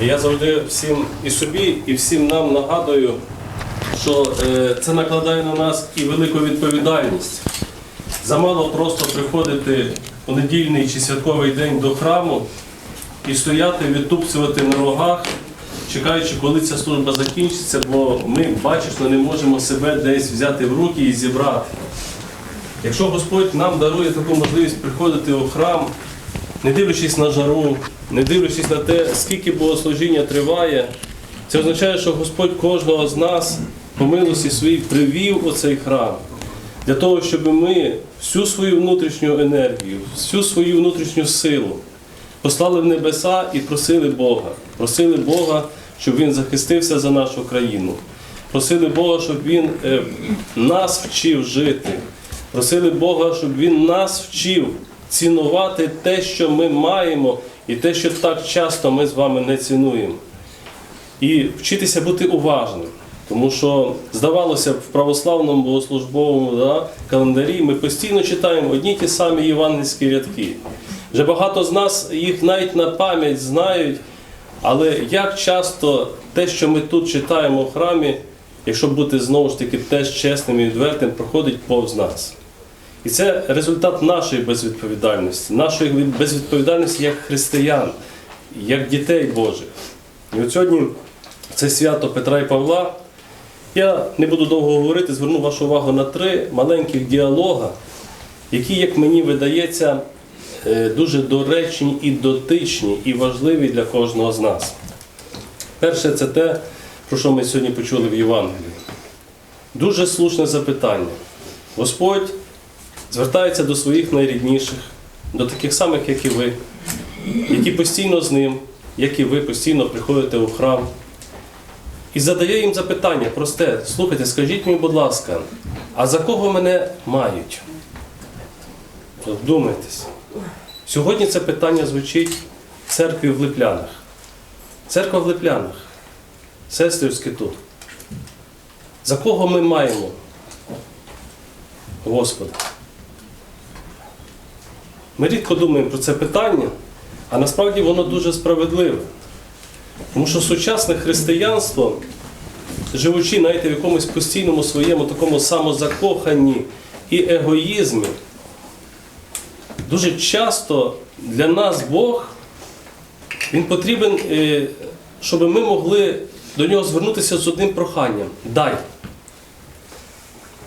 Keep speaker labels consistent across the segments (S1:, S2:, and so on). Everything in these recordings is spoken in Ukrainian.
S1: Я завжди всім і собі, і всім нам нагадую, що е, це накладає на нас і велику відповідальність. Замало просто приходити у недільний чи святковий день до храму і стояти, відтупцювати на рогах, чекаючи, коли ця служба закінчиться, бо ми, бачиш, не можемо себе десь взяти в руки і зібрати. Якщо Господь нам дарує таку можливість приходити у храм, не дивлячись на жару, не дивлячись на те, скільки богослужіння триває, це означає, що Господь кожного з нас по милості своїй привів у цей храм для того, щоб ми всю свою внутрішню енергію, всю свою внутрішню силу послали в небеса і просили Бога. Просили Бога, щоб Він захистився за нашу країну. Просили Бога, щоб Він е, нас вчив жити. Просили Бога, щоб Він нас вчив цінувати те, що ми маємо, і те, що так часто ми з вами не цінуємо. І вчитися бути уважним. Тому що, здавалося в православному богослужбовому да, календарі ми постійно читаємо одні ті самі євангельські рядки. Вже багато з нас їх навіть на пам'ять знають, але як часто те, що ми тут читаємо в храмі, якщо бути знову ж таки теж чесним і відвертим, проходить повз нас. І це результат нашої безвідповідальності, нашої безвідповідальності як християн, як дітей Божих. І от сьогодні це свято Петра і Павла. Я не буду довго говорити, зверну вашу увагу на три маленьких діалога, які, як мені видається, е, дуже доречні і дотичні, і важливі для кожного з нас. Перше, це те, про що ми сьогодні почули в Євангелії. Дуже слушне запитання. Господь звертається до своїх найрідніших, до таких самих, як і ви, які постійно з ним, як і ви постійно приходите у храм. І задає їм запитання просте. Слухайте, скажіть мені, будь ласка, а за кого мене мають? От Вдумайтесь. Сьогодні це питання звучить в церкві в Липлянах. Церква в Липлянах. Сестрівське тут. За кого ми маємо? Господа. Ми рідко думаємо про це питання, а насправді воно дуже справедливе. Тому що сучасне християнство, живучи знаєте, в якомусь постійному своєму такому самозакоханні і егоїзмі, дуже часто для нас Бог, Він потрібен, е, щоб ми могли до нього звернутися з одним проханням. Дай.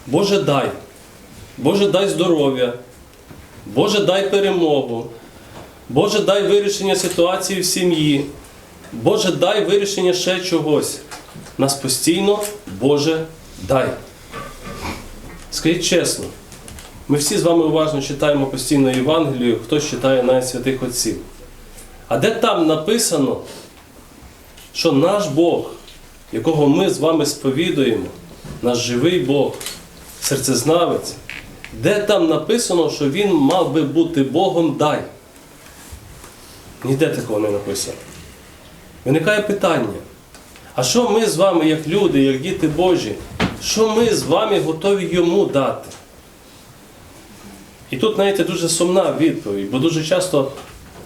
S1: Боже, дай. Боже, дай здоров'я. Боже, дай перемогу. Боже, дай вирішення ситуації в сім'ї. Боже, дай вирішення ще чогось. Нас постійно, Боже, дай. Скажіть чесно, ми всі з вами уважно читаємо постійно Євангелію, хтось читає навіть святих Отців. А де там написано, що наш Бог, якого ми з вами сповідуємо, наш живий Бог, серцезнавець, де там написано, що Він мав би бути Богом дай? Ніде такого не написано. Виникає питання, а що ми з вами, як люди, як діти Божі, що ми з вами готові йому дати? І тут, знаєте, дуже сумна відповідь, бо дуже часто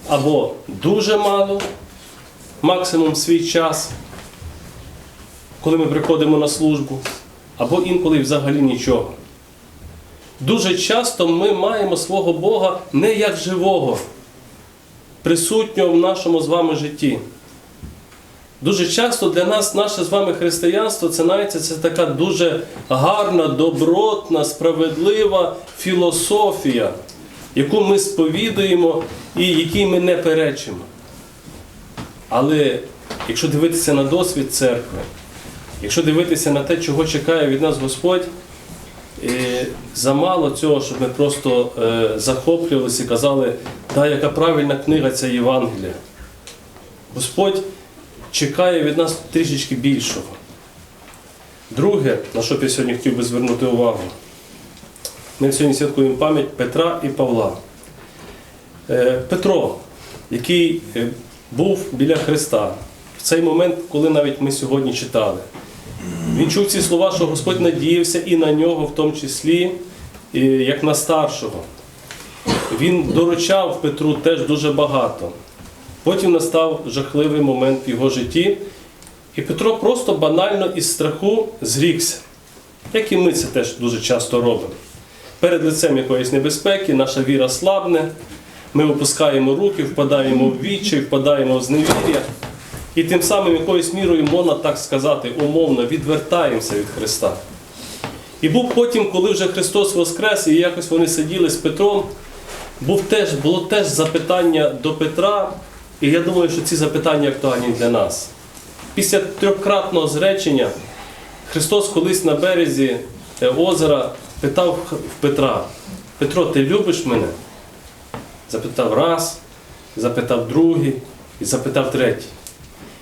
S1: або дуже мало, максимум свій час, коли ми приходимо на службу, або інколи взагалі нічого. Дуже часто ми маємо свого Бога не як живого, присутнього в нашому з вами житті. Дуже часто для нас наше з вами християнство знаєте, це така дуже гарна, добротна, справедлива філософія, яку ми сповідуємо і якій ми не перечимо. Але якщо дивитися на досвід церкви, якщо дивитися на те, чого чекає від нас Господь, е, замало цього, щоб ми просто е, захоплювалися і казали, та яка правильна книга ця Євангелія. Господь чекає від нас трішечки більшого. Друге, на що б я сьогодні хотів би звернути увагу, ми сьогодні святкуємо пам'ять Петра і Павла. Е, Петро, який е, був біля Христа, в цей момент, коли навіть ми сьогодні читали, він чув ці слова, що Господь надіявся і на нього, в тому числі, як на старшого. Він доручав Петру теж дуже багато. Потім настав жахливий момент в його житті, і Петро просто банально із страху зрікся. Як і ми це теж дуже часто робимо. Перед лицем якоїсь небезпеки наша віра слабне, ми опускаємо руки, впадаємо в відчай, впадаємо в зневір'я. І тим самим якоюсь мірою, можна так сказати, умовно відвертаємося від Христа. І був потім, коли вже Христос Воскрес, і якось вони сиділи з Петром, був теж, було теж запитання до Петра, і я думаю, що ці запитання актуальні для нас. Після трьохкратного зречення Христос колись на березі е, озера питав Петра: Петро, ти любиш мене? Запитав раз, запитав другий і запитав третій.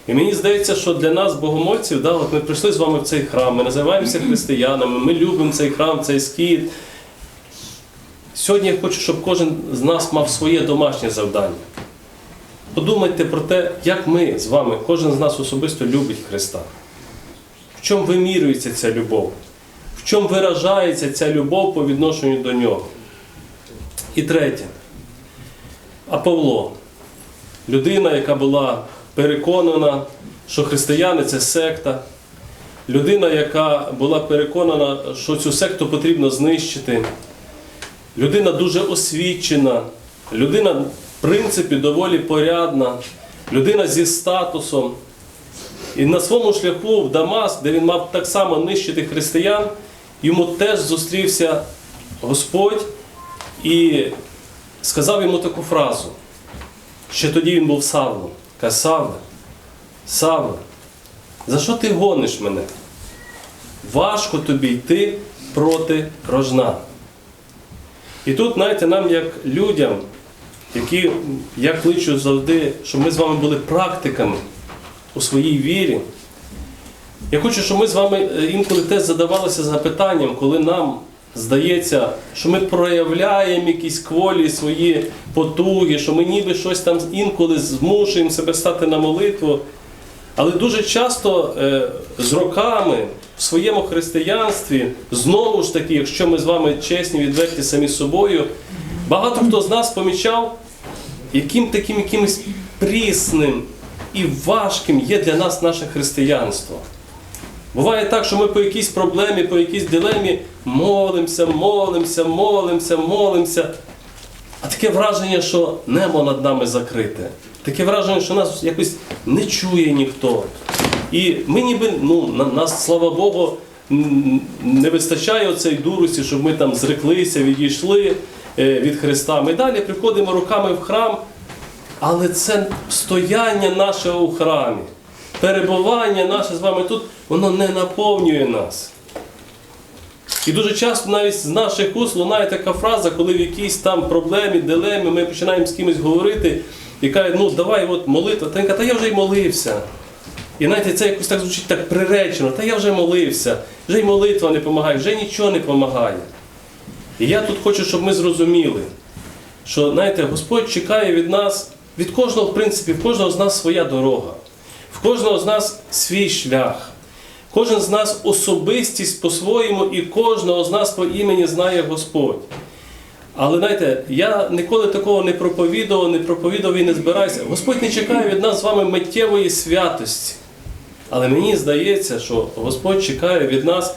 S1: І мені здається, що для нас, богомольців, да, от ми прийшли з вами в цей храм, ми називаємося християнами, ми любимо цей храм, цей скіт. Сьогодні я хочу, щоб кожен з нас мав своє домашнє завдання. Подумайте про те, як ми з вами, кожен з нас особисто любить Христа. В чому вимірюється ця любов? В чому виражається ця любов по відношенню до нього? І третє. А Павло, людина, яка була переконана, що християни це секта, людина, яка була переконана, що цю секту потрібно знищити, людина дуже освічена, людина, принципі, доволі порядна, людина зі статусом. І на своєму шляху в Дамаск, де він мав так само нищити християн, йому теж зустрівся Господь і сказав йому таку фразу. Ще тоді він був Савлом. Каже, Савле, Савле, за що ти гониш мене? Важко тобі йти проти рожна. І тут, знаєте, нам, як людям, які я кличу завжди, щоб ми з вами були практиками у своїй вірі. Я хочу, щоб ми з вами е, інколи теж задавалися запитанням, коли нам здається, що ми проявляємо якісь кволі свої потуги, що ми ніби щось там інколи змушуємо себе стати на молитву. Але дуже часто е, з роками в своєму християнстві, знову ж таки, якщо ми з вами чесні, відверті самі собою, багато хто з нас помічав, яким таким якимось прісним і важким є для нас наше християнство. Буває так, що ми по якійсь проблемі, по якійсь дилемі молимося, молимося, молимося, молимося. А таке враження, що небо над нами закрите. Таке враження, що нас якось не чує ніхто. І ми ніби, ну, нас, слава Богу, не вистачає оцей дурості, щоб ми там зреклися, відійшли від Христа. Ми далі приходимо руками в храм, але це стояння наше у храмі, перебування наше з вами тут, воно не наповнює нас. І дуже часто навіть з наших уст лунає така фраза, коли в якійсь там проблемі, дилемі ми починаємо з кимось говорити і каже, ну давай от молитва. Та він каже, та я вже й молився. І знаєте, це якось так звучить так приречено, та я вже молився, вже й молитва не допомагає, вже нічого не допомагає. І я тут хочу, щоб ми зрозуміли, що знаєте, Господь чекає від нас, від кожного, в принципі, в кожного з нас своя дорога, в кожного з нас свій шлях. Кожен з нас особистість по-своєму, і кожного з нас по імені знає Господь. Але знаєте, я ніколи такого не проповідував, не проповідував і не збираюся. Господь не чекає від нас з вами миттєвої святості. Але мені здається, що Господь чекає від нас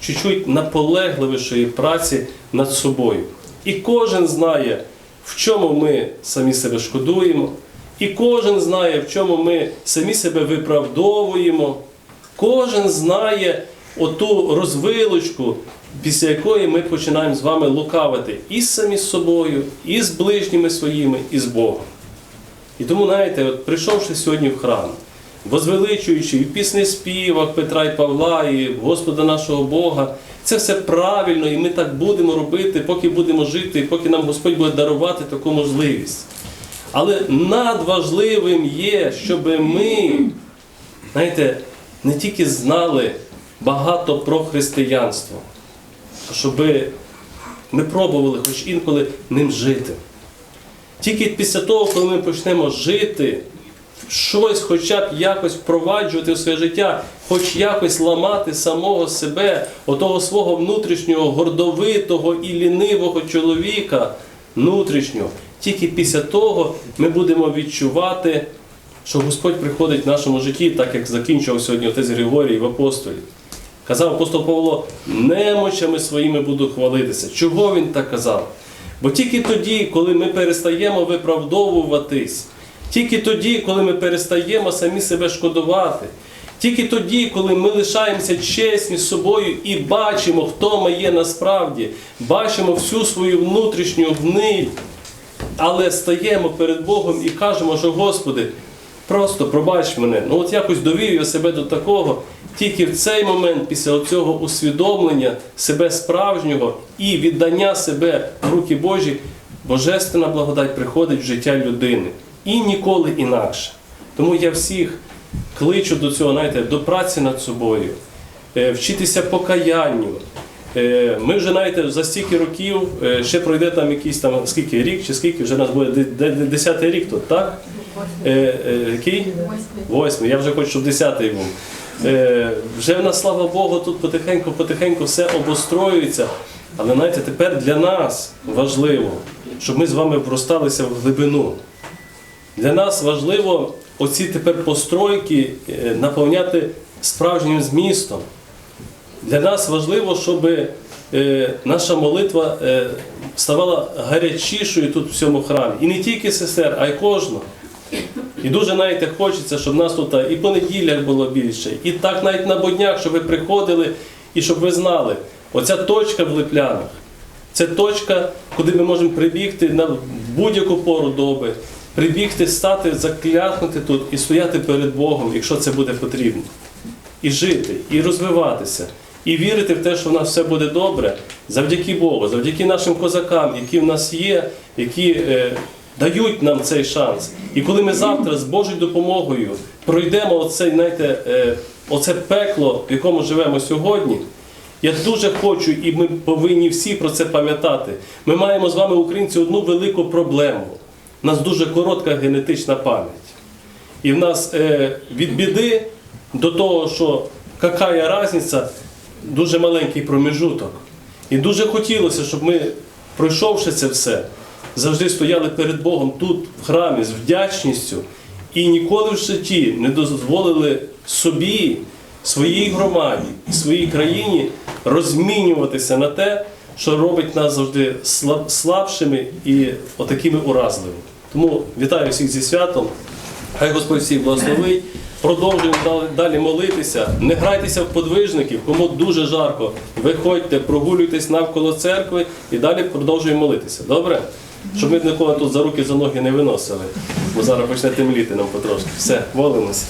S1: чуть-чуть наполегливішої праці над собою. І кожен знає, в чому ми самі себе шкодуємо, і кожен знає, в чому ми самі себе виправдовуємо. Кожен знає оту розвилочку, після якої ми починаємо з вами лукавити і самі з собою, і з ближніми своїми, і з Богом. І тому, знаєте, от прийшовши сьогодні в храм, возвеличуючи і в піснеспівах Петра і Павла, і Господа нашого Бога, це все правильно, і ми так будемо робити, поки будемо жити, поки нам Господь буде дарувати таку можливість. Але надважливим є, щоб ми, знаєте, не тільки знали багато про християнство, а щоб ми пробували хоч інколи ним жити. Тільки після того, коли ми почнемо жити, щось хоча б якось впроваджувати в своє життя, хоч якось ламати самого себе, отого свого внутрішнього гордовитого і лінивого чоловіка внутрішнього. Тільки після того ми будемо відчувати, що Господь приходить в нашому житті, так як закінчував сьогодні отець Григорій в апостолі. Казав апостол Павло, немочами своїми буду хвалитися. Чого він так казав? Бо тільки тоді, коли ми перестаємо виправдовуватись, тільки тоді, коли ми перестаємо самі себе шкодувати, тільки тоді, коли ми лишаємося чесні з собою і бачимо, хто ми є насправді, бачимо всю свою внутрішню гниль, але стаємо перед Богом і кажемо, що Господи, просто пробач мене. Ну от якось довів я себе до такого. Тільки в цей момент, після цього усвідомлення себе справжнього і віддання себе в руки Божі, Божественна благодать приходить в життя людини. І ніколи інакше. Тому я всіх кличу до цього, знаєте, до праці над собою, е, вчитися покаянню. Е, Ми вже знаєте, за стільки років е, ще пройде там якийсь там скільки рік чи скільки, вже нас буде де- де- де- десятий рік тут, так? Який? Восьмий. Я вже хочу, щоб десятий був. Вже в нас, слава Богу, тут потихеньку, потихеньку все обостроюється. Але знаєте, тепер для нас важливо, щоб ми з вами вросталися в глибину. Для нас важливо оці тепер постройки е, наповняти справжнім змістом. Для нас важливо, щоб е, наша молитва е, ставала гарячішою тут в цьому храмі. І не тільки сестер, а й кожного. І дуже знаєте, хочеться, щоб нас тут і по неділях було більше, і так навіть на буднях, щоб ви приходили і щоб ви знали, оця точка в Липлянах, це точка, куди ми можемо прибігти на будь-яку пору доби, прибігти, стати, заклякнути тут і стояти перед Богом, якщо це буде потрібно. І жити, і розвиватися, і вірити в те, що в нас все буде добре, завдяки Богу, завдяки нашим козакам, які в нас є, які е, дають нам цей шанс. І коли ми завтра з Божою допомогою пройдемо оце, знаєте, е, оце пекло, в якому живемо сьогодні, я дуже хочу, і ми повинні всі про це пам'ятати. Ми маємо з вами, українці, одну велику проблему. У нас дуже коротка генетична пам'ять. І в нас е, від біди до того, що яка різниця, дуже маленький проміжуток. І дуже хотілося, щоб ми, пройшовши це все, завжди стояли перед Богом тут, в храмі, з вдячністю, і ніколи в житті не дозволили собі, своїй громаді, своїй країні розмінюватися на те, що робить нас завжди слабшими і отакими уразливими. Тому вітаю всіх зі святом. Хай Господь всіх благословить. Продовжуємо далі- молитися. Не грайтеся в подвижників, кому дуже жарко. Виходьте, прогулюйтесь навколо церкви і далі продовжуємо молитися. Добре? Щоб ми нікого тут за руки, за ноги не виносили. Бо зараз почне темліти нам потрошки. Все, молимося.